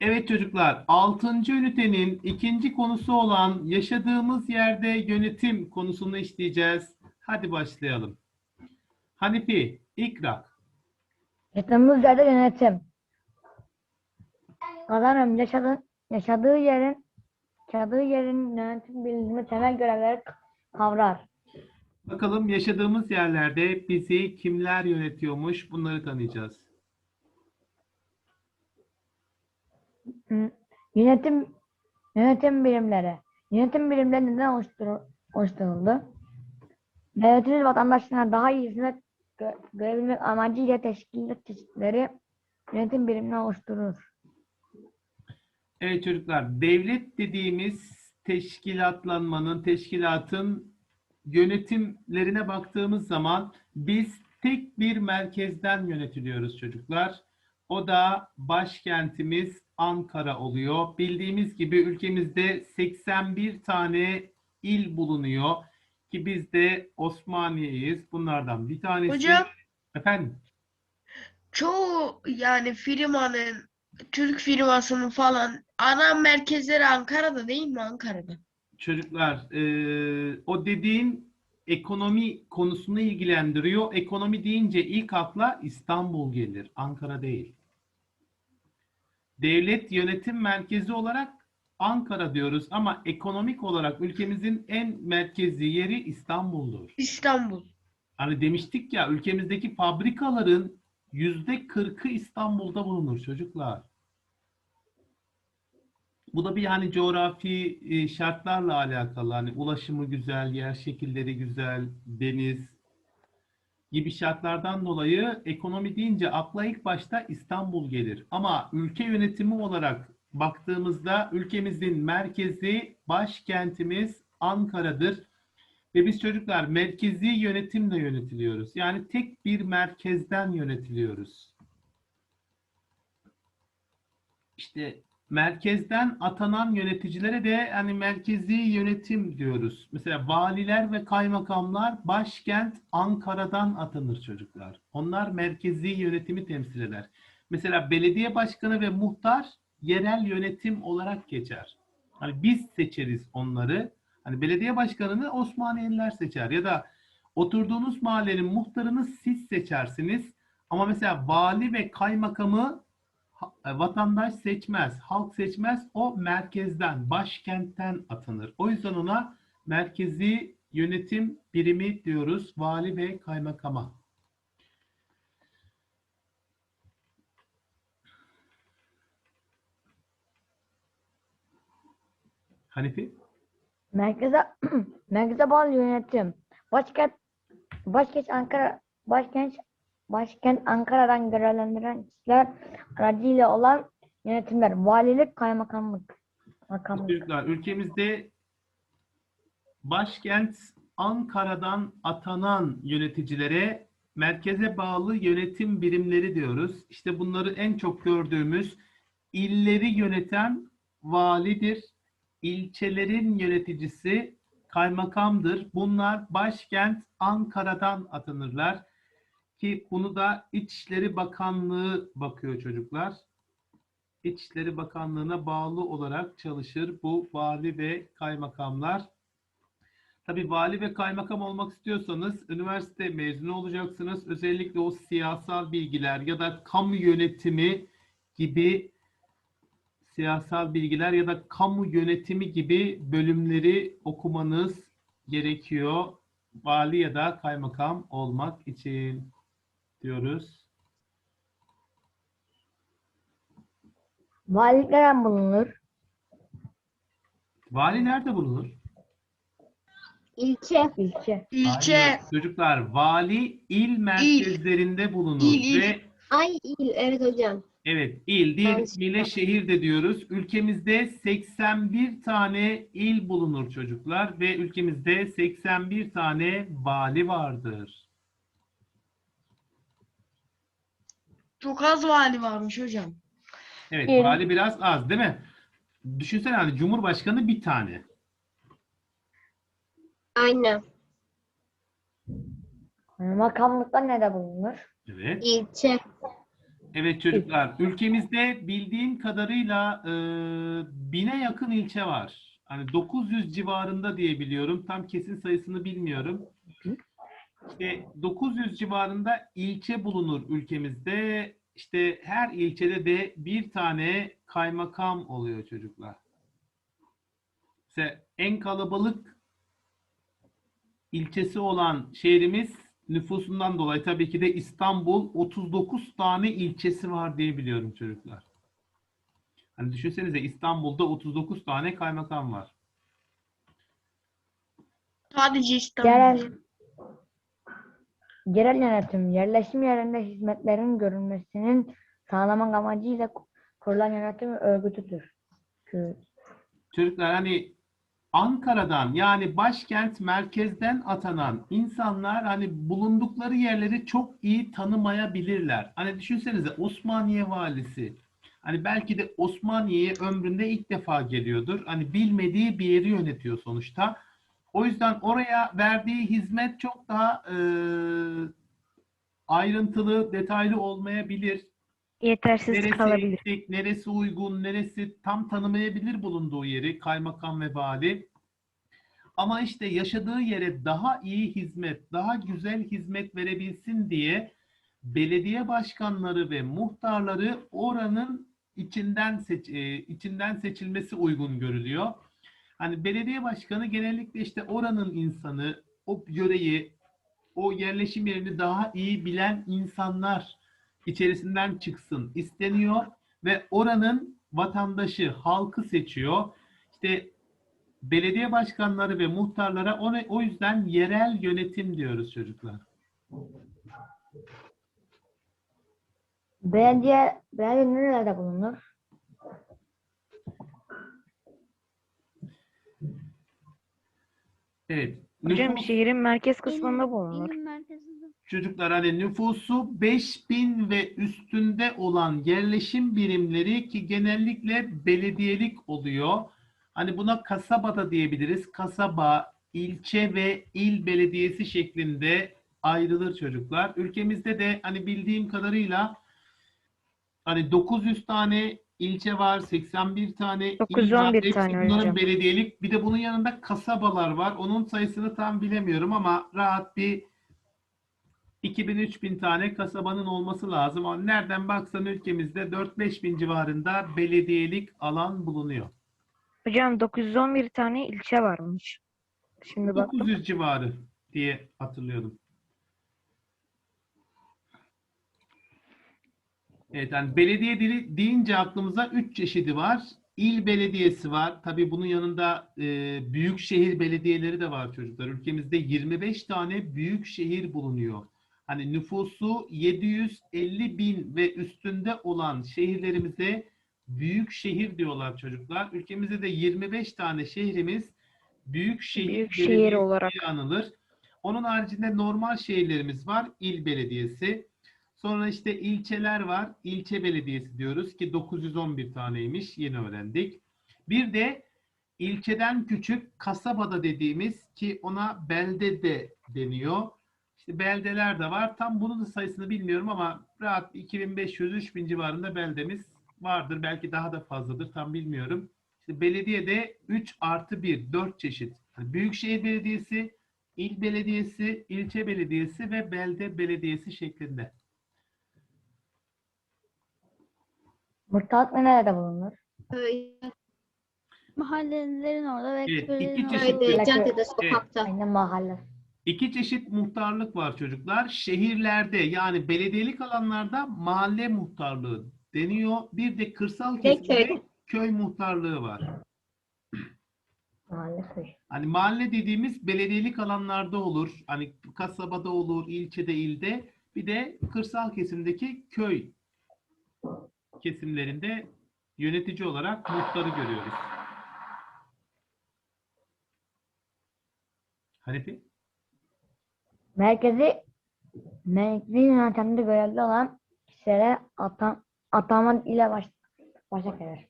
Evet çocuklar, 6. ünitenin ikinci konusu olan yaşadığımız yerde yönetim konusunu işleyeceğiz. Hadi başlayalım. Hanifi, ikra. Yaşadığımız yerde yönetim. Kazanım yaşadığı, yaşadığı yerin yaşadığı yerin yönetim biliminde temel görevleri kavrar. Bakalım yaşadığımız yerlerde bizi kimler yönetiyormuş bunları tanıyacağız. Yönetim yönetim birimleri. Yönetim birimleri neden oluşturul, oluşturuldu? Devletimiz vatandaşlarına daha iyi hizmet gö- görebilmek amacıyla teşkilat çeşitleri yönetim birimini oluşturur. Evet çocuklar, devlet dediğimiz teşkilatlanmanın, teşkilatın yönetimlerine baktığımız zaman biz tek bir merkezden yönetiliyoruz çocuklar. O da başkentimiz Ankara oluyor. Bildiğimiz gibi ülkemizde 81 tane il bulunuyor ki biz de Osmaniye'yiz. Bunlardan bir tanesi. Hocam Efendim? çoğu yani firmanın Türk firmasının falan ana merkezleri Ankara'da değil mi Ankara'da? Çocuklar, eee, o dediğin ekonomi konusunu ilgilendiriyor. Ekonomi deyince ilk akla İstanbul gelir, Ankara değil. Devlet yönetim merkezi olarak Ankara diyoruz ama ekonomik olarak ülkemizin en merkezi yeri İstanbul'dur. İstanbul. Hani demiştik ya ülkemizdeki fabrikaların yüzde kırkı İstanbul'da bulunur çocuklar. Bu da bir hani coğrafi e, şartlarla alakalı. Hani ulaşımı güzel, yer şekilleri güzel, deniz gibi şartlardan dolayı ekonomi deyince akla ilk başta İstanbul gelir. Ama ülke yönetimi olarak baktığımızda ülkemizin merkezi, başkentimiz Ankara'dır. Ve biz çocuklar merkezi yönetimle yönetiliyoruz. Yani tek bir merkezden yönetiliyoruz. İşte merkezden atanan yöneticilere de hani merkezi yönetim diyoruz. Mesela valiler ve kaymakamlar başkent Ankara'dan atanır çocuklar. Onlar merkezi yönetimi temsil eder. Mesela belediye başkanı ve muhtar yerel yönetim olarak geçer. Hani biz seçeriz onları. Hani belediye başkanını Osmaniyeliler seçer ya da oturduğunuz mahallenin muhtarını siz seçersiniz. Ama mesela vali ve kaymakamı vatandaş seçmez, halk seçmez. O merkezden, başkentten atanır. O yüzden ona merkezi yönetim birimi diyoruz vali ve kaymakama. Hanifi? Merkeze merkeze bağlı yönetim. Başkent başkent Ankara başkent başkent Ankara'dan görevlendirilen kişiler aracıyla olan yönetimler. Valilik, kaymakamlık. Makamlık. Çocuklar ülkemizde başkent Ankara'dan atanan yöneticilere merkeze bağlı yönetim birimleri diyoruz. İşte bunları en çok gördüğümüz illeri yöneten validir. İlçelerin yöneticisi kaymakamdır. Bunlar başkent Ankara'dan atanırlar. Ki bunu da İçişleri Bakanlığı bakıyor çocuklar. İçişleri Bakanlığı'na bağlı olarak çalışır bu vali ve kaymakamlar. Tabii vali ve kaymakam olmak istiyorsanız üniversite mezunu olacaksınız. Özellikle o siyasal bilgiler ya da kamu yönetimi gibi siyasal bilgiler ya da kamu yönetimi gibi bölümleri okumanız gerekiyor. Vali ya da kaymakam olmak için diyoruz. Valilikler bulunur. Vali nerede bulunur? İlçe. İlçe. İlçe. Hayır, çocuklar vali il merkezlerinde bulunur İl, il. ve Ay il. Evet hocam. evet il Yanlış ismiyle şehir de diyoruz. Ülkemizde 81 tane il bulunur çocuklar ve ülkemizde 81 tane vali vardır. Çok az vali varmış hocam. Evet İl. vali biraz az değil mi? Düşünsene hani Cumhurbaşkanı bir tane. Aynen. Makamlıklar nerede bulunur? Evet. İlçe. Evet çocuklar, ülkemizde bildiğim kadarıyla e, bine yakın ilçe var. Hani 900 civarında diye biliyorum. Tam kesin sayısını bilmiyorum. İşte 900 civarında ilçe bulunur ülkemizde. İşte her ilçede de bir tane kaymakam oluyor çocuklar. İşte en kalabalık ilçesi olan şehrimiz nüfusundan dolayı tabii ki de İstanbul 39 tane ilçesi var diye biliyorum çocuklar. Hani düşünsenize İstanbul'da 39 tane kaymakam var. Sadece İstanbul. Yerel, yerel yönetim, yerleşim yerinde hizmetlerin görülmesinin sağlamak amacıyla kurulan yönetim örgütüdür. Çocuklar hani Ankara'dan yani başkent merkezden atanan insanlar hani bulundukları yerleri çok iyi tanımayabilirler. Hani düşünsenize Osmaniye valisi hani belki de Osmaniye'ye ömründe ilk defa geliyordur. Hani bilmediği bir yeri yönetiyor sonuçta. O yüzden oraya verdiği hizmet çok daha e, ayrıntılı, detaylı olmayabilir. Yetersiz Neresi kalabilir. eksik, neresi uygun, neresi tam tanımayabilir bulunduğu yeri kaymakam ve vali. Ama işte yaşadığı yere daha iyi hizmet, daha güzel hizmet verebilsin diye belediye başkanları ve muhtarları oranın içinden seç, e, içinden seçilmesi uygun görülüyor. Hani belediye başkanı genellikle işte oranın insanı, o yöreyi, o yerleşim yerini daha iyi bilen insanlar içerisinden çıksın isteniyor ve oranın vatandaşı, halkı seçiyor. İşte belediye başkanları ve muhtarlara o, yüzden yerel yönetim diyoruz çocuklar. Belediye, belediye nerelerde bulunur? Evet. Hocam nüfus- şehrin merkez kısmında bulunur. Çocuklar hani nüfusu 5000 ve üstünde olan yerleşim birimleri ki genellikle belediyelik oluyor. Hani buna kasaba da diyebiliriz. Kasaba, ilçe ve il belediyesi şeklinde ayrılır çocuklar. Ülkemizde de hani bildiğim kadarıyla hani 900 tane ilçe var, 81 tane il var. 911 Hepsi tane bunların hocam. belediyelik. Bir de bunun yanında kasabalar var. Onun sayısını tam bilemiyorum ama rahat bir 2000-3000 tane kasabanın olması lazım. Ama nereden baksan ülkemizde 4-5 bin civarında belediyelik alan bulunuyor. Hocam 911 tane ilçe varmış. Şimdi baktım. 900 civarı diye hatırlıyordum. Evet yani belediye dili deyince aklımıza 3 çeşidi var. İl belediyesi var. Tabii bunun yanında e, büyük şehir belediyeleri de var çocuklar. Ülkemizde 25 tane büyük şehir bulunuyor. Hani nüfusu 750 bin ve üstünde olan şehirlerimize büyük şehir diyorlar çocuklar. Ülkemizde de 25 tane şehrimiz büyük şehir, Büyük şehir olarak. anılır. Onun haricinde normal şehirlerimiz var. İl belediyesi. Sonra işte ilçeler var. İlçe belediyesi diyoruz ki 911 taneymiş. Yeni öğrendik. Bir de ilçeden küçük kasabada dediğimiz ki ona belde de deniyor. İşte beldeler de var. Tam bunun da sayısını bilmiyorum ama rahat 2500-3000 civarında beldemiz vardır. Belki daha da fazladır. Tam bilmiyorum. İşte belediyede 3 artı 1, 4 çeşit. Yani Büyükşehir Belediyesi, il belediyesi, ilçe belediyesi ve belde belediyesi şeklinde. Muhtarlık nerelerde bulunur? Ee, Mahallelerin orada ve Evet, köylerin iki orada. çeşit Köyde, Belki- caddede, sokakta. Aynı mahalle. İki çeşit muhtarlık var çocuklar. Şehirlerde yani belediyelik alanlarda mahalle muhtarlığı deniyor. Bir de kırsal kesimde köy muhtarlığı var. Mahalle köy. Hani mahalle dediğimiz belediyelik alanlarda olur. Hani kasabada olur, ilçede, ilde. Bir de kırsal kesimdeki köy kesimlerinde yönetici olarak muhtarı görüyoruz. Hanifi? Merkezi merkezi yönetimde görevli olan kişilere atan, atama ile baş, başa gelir.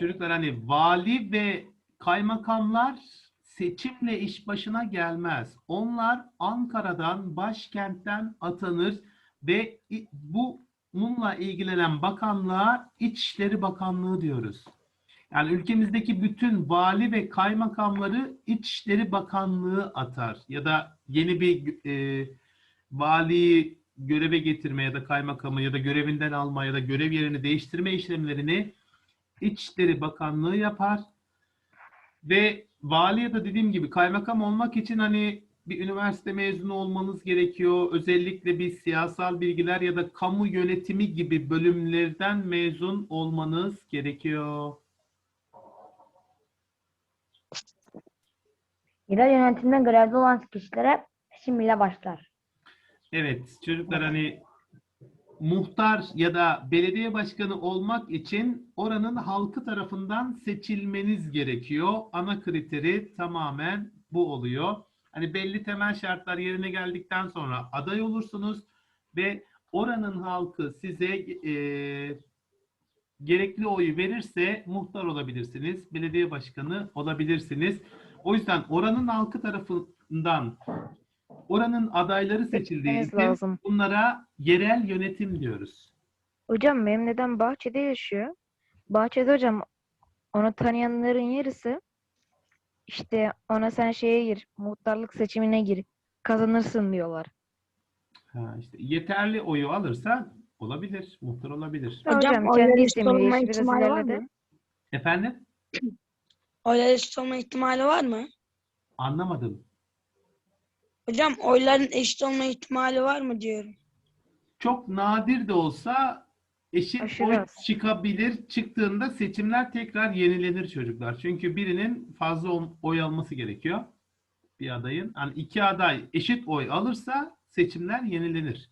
Çocuklar hani vali ve kaymakamlar seçimle iş başına gelmez. Onlar Ankara'dan, başkentten atanır ve bu bununla ilgilenen bakanlığa İçişleri Bakanlığı diyoruz. Yani ülkemizdeki bütün vali ve kaymakamları İçişleri Bakanlığı atar. Ya da yeni bir e, valiyi göreve getirme ya da kaymakamı ya da görevinden alma ya da görev yerini değiştirme işlemlerini İçişleri Bakanlığı yapar. Ve vali ya da dediğim gibi kaymakam olmak için hani bir üniversite mezunu olmanız gerekiyor. Özellikle bir siyasal bilgiler ya da kamu yönetimi gibi bölümlerden mezun olmanız gerekiyor. Yerel yönetimde görevli olan kişilere seçim ile başlar. Evet, çocuklar hani muhtar ya da belediye başkanı olmak için oranın halkı tarafından seçilmeniz gerekiyor. Ana kriteri tamamen bu oluyor. Hani belli temel şartlar yerine geldikten sonra aday olursunuz ve oranın halkı size eee, gerekli oyu verirse muhtar olabilirsiniz, belediye başkanı olabilirsiniz. O yüzden oranın halkı tarafından oranın adayları seçildiği için lazım. bunlara yerel yönetim diyoruz. Hocam benim dedem Bahçe'de yaşıyor. Bahçe'de hocam onu tanıyanların yarısı işte ona sen şeye gir, muhtarlık seçimine gir, kazanırsın diyorlar. Ha, işte yeterli oyu alırsa olabilir, muhtar olabilir. Hocam, hocam oylar kendi eşit istemiyor, olma biraz ihtimali var ilerledi. mı? Efendim? Oylar eşit olma ihtimali var mı? Anlamadım. Hocam oyların eşit olma ihtimali var mı diyorum. Çok nadir de olsa eşit Aşırı oy az. çıkabilir. Çıktığında seçimler tekrar yenilenir çocuklar. Çünkü birinin fazla oy- alması gerekiyor. Bir adayın. Yani iki aday eşit oy alırsa seçimler yenilenir.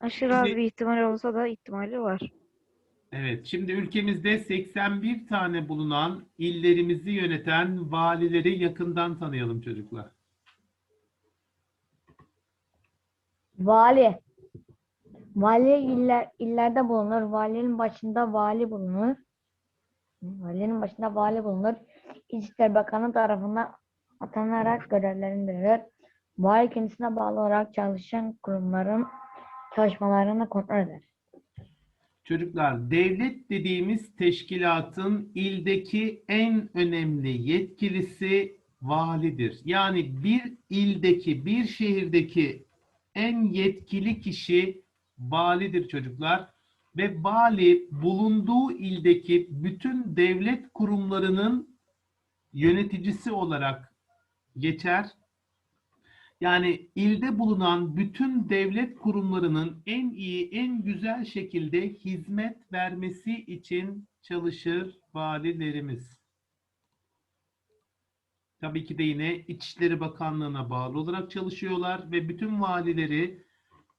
Aşırı az Şimdi- bir ihtimal olsa da ihtimali var. Evet, şimdi ülkemizde 81 tane bulunan illerimizi yöneten valileri yakından tanıyalım çocuklar. Vali. Vali iller, illerde bulunur. Valinin başında vali bulunur. Valinin başında vali bulunur. İçişleri Bakanı tarafından atanarak görevlerini görür. Vali kendisine bağlı olarak çalışan kurumların çalışmalarını kontrol eder. Çocuklar, devlet dediğimiz teşkilatın ildeki en önemli yetkilisi validir. Yani bir ildeki, bir şehirdeki en yetkili kişi validir çocuklar. Ve vali bulunduğu ildeki bütün devlet kurumlarının yöneticisi olarak geçer. Yani ilde bulunan bütün devlet kurumlarının en iyi, en güzel şekilde hizmet vermesi için çalışır valilerimiz. Tabii ki de yine İçişleri Bakanlığı'na bağlı olarak çalışıyorlar ve bütün valileri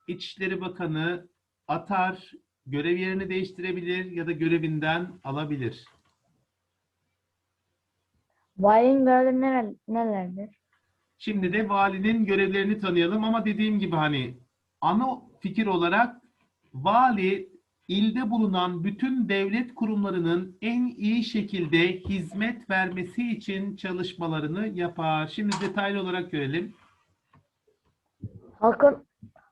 İçişleri Bakanı atar, görev yerini değiştirebilir ya da görevinden alabilir. Valinin görevleri neler, nelerdir? Şimdi de valinin görevlerini tanıyalım ama dediğim gibi hani ana fikir olarak vali ilde bulunan bütün devlet kurumlarının en iyi şekilde hizmet vermesi için çalışmalarını yapar. Şimdi detaylı olarak görelim. Halkın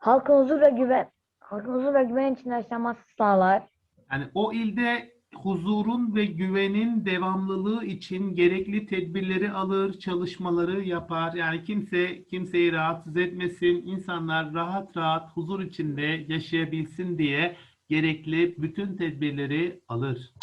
halkın huzur ve güven halkın huzur ve güven içinde yaşaması sağlar. Yani o ilde huzurun ve güvenin devamlılığı için gerekli tedbirleri alır, çalışmaları yapar. Yani kimse kimseyi rahatsız etmesin, insanlar rahat rahat huzur içinde yaşayabilsin diye gerekli bütün tedbirleri alır.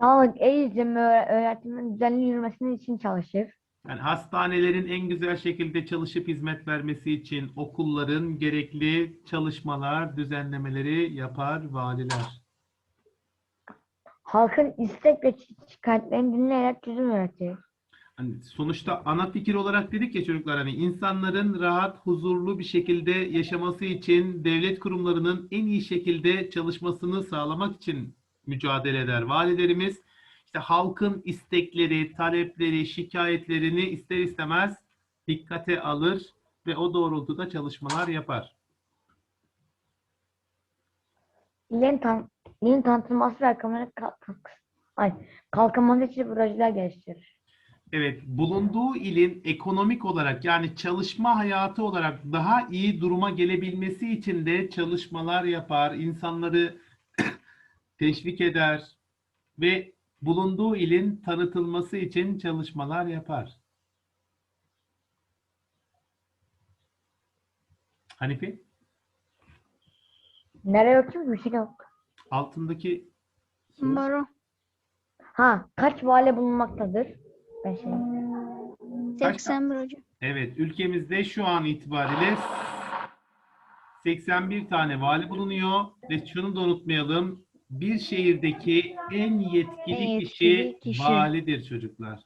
Sağlık, eğitim ve öğre- öğretimin düzenli yürümesinin için çalışır. Yani hastanelerin en güzel şekilde çalışıp hizmet vermesi için okulların gerekli çalışmalar, düzenlemeleri yapar valiler. Halkın istek ve şi- şikayetlerini dinleyerek çözüm üretir. Hani sonuçta ana fikir olarak dedik ya çocuklar hani insanların rahat, huzurlu bir şekilde yaşaması için devlet kurumlarının en iyi şekilde çalışmasını sağlamak için mücadele eder valilerimiz. İşte halkın istekleri, talepleri, şikayetlerini ister istemez dikkate alır ve o doğrultuda çalışmalar yapar. İlin, tan ilin tanıtılması ve ekonomik ay, kalkınması için projeler geliştirir. Evet, bulunduğu ilin ekonomik olarak yani çalışma hayatı olarak daha iyi duruma gelebilmesi için de çalışmalar yapar, insanları teşvik eder ve bulunduğu ilin tanıtılması için çalışmalar yapar. Hanife, Nereye ki? Bir şey yok. altındaki soru. Baro. Ha, kaç vali bulunmaktadır? Ben şey. 81 hocam. Evet, ülkemizde şu an itibariyle 81 tane vali bulunuyor ve şunu da unutmayalım. Bir şehirdeki en yetkili, En kişi, yetkili kişi. validir çocuklar.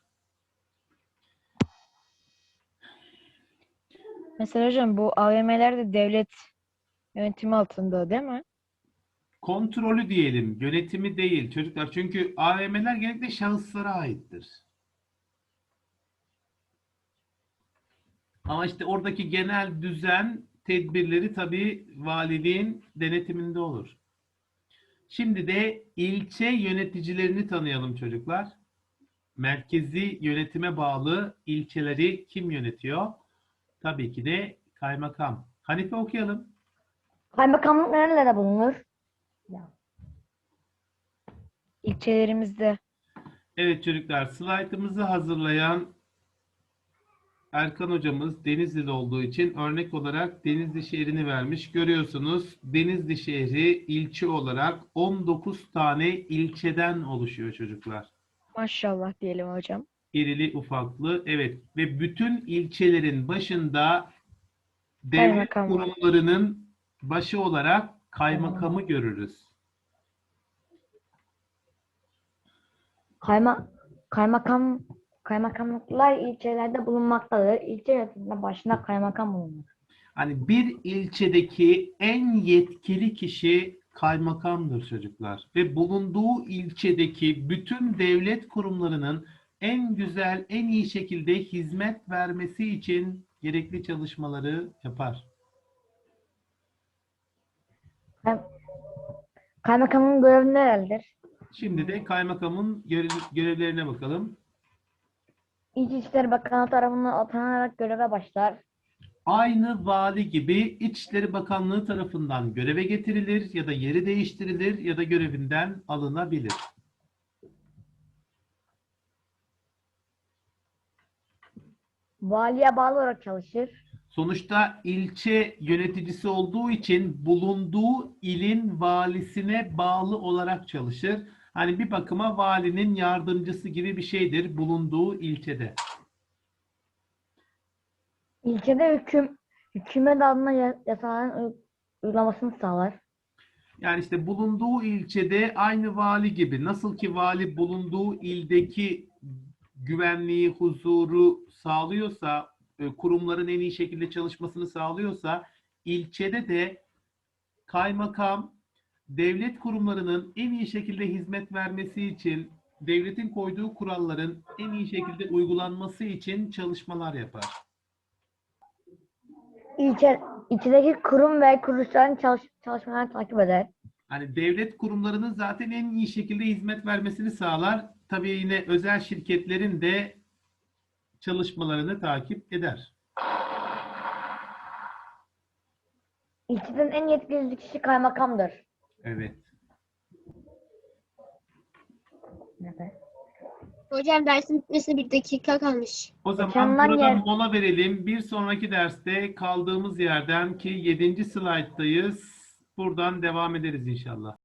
Mesela hocam bu AVM'ler de devlet yönetimi altında değil mi? Kontrolü diyelim, yönetimi değil çocuklar. Çünkü AVM'ler genellikle şahıslara aittir. Ama işte oradaki genel düzen tedbirleri tabii valiliğin denetiminde olur. Şimdi de ilçe yöneticilerini tanıyalım çocuklar. Merkezi yönetime bağlı ilçeleri kim yönetiyor? Tabii ki de kaymakam. Hanife okuyalım. Kaymakamlık nerelerde bulunur? İlçelerimizde. Evet çocuklar, slaytımızı hazırlayan Erkan hocamız Denizli'de olduğu için örnek olarak Denizli şehrini vermiş. Görüyorsunuz Denizli şehri ilçe olarak 19 tane ilçeden oluşuyor çocuklar. Maşallah diyelim hocam. İrili ufaklı. Evet ve bütün ilçelerin başında devlet Kaymakam var. kurumlarının başı olarak kaymakamı görürüz. Kayma, kaymakam, kaymakamlıklar ilçelerde bulunmaktadır. İlçe yönetiminde başına kaymakam bulunur. Hani bir ilçedeki en yetkili kişi kaymakamdır çocuklar. Ve bulunduğu ilçedeki bütün devlet kurumlarının en güzel, en iyi şekilde hizmet vermesi için gerekli çalışmaları yapar. Kay- Kaymakamın görevi nelerdir? Şimdi de kaymakamın görev- görevlerine bakalım. İçişleri Bakanı tarafından atanarak göreve başlar. Aynı vali gibi İçişleri Bakanlığı tarafından göreve getirilir ya da yeri değiştirilir ya da görevinden alınabilir. Valiye bağlı olarak çalışır. Sonuçta ilçe yöneticisi olduğu için bulunduğu ilin valisine bağlı olarak çalışır. Hani bir bakıma valinin yardımcısı gibi bir şeydir bulunduğu ilçede. İlçede hüküm, hükümet adına ya- yasaların uy- uygulamasını sağlar. Yani işte bulunduğu ilçede aynı vali gibi nasıl ki vali bulunduğu ildeki güvenliği, huzuru sağlıyorsa, e, kurumların en iyi şekilde çalışmasını sağlıyorsa ilçede de kaymakam devlet kurumlarının en iyi şekilde hizmet vermesi için devletin koyduğu kuralların en iyi şekilde uygulanması için çalışmalar yapar. İlçe, ilçedeki kurum ve kuruluşların çalış, çalışmalarını takip eder. Hani devlet kurumlarının zaten en iyi şekilde hizmet vermesini sağlar. Tabii yine özel şirketlerin de çalışmalarını takip eder. İlçenin en yetkili kişi kaymakamdır. Evet. Evet. Hocam dersin bitmesine bir dakika kalmış. O zaman Mükemmel burada yer. mola verelim. Bir sonraki derste kaldığımız yerden ki 7. slayttayız. Buradan devam ederiz inşallah.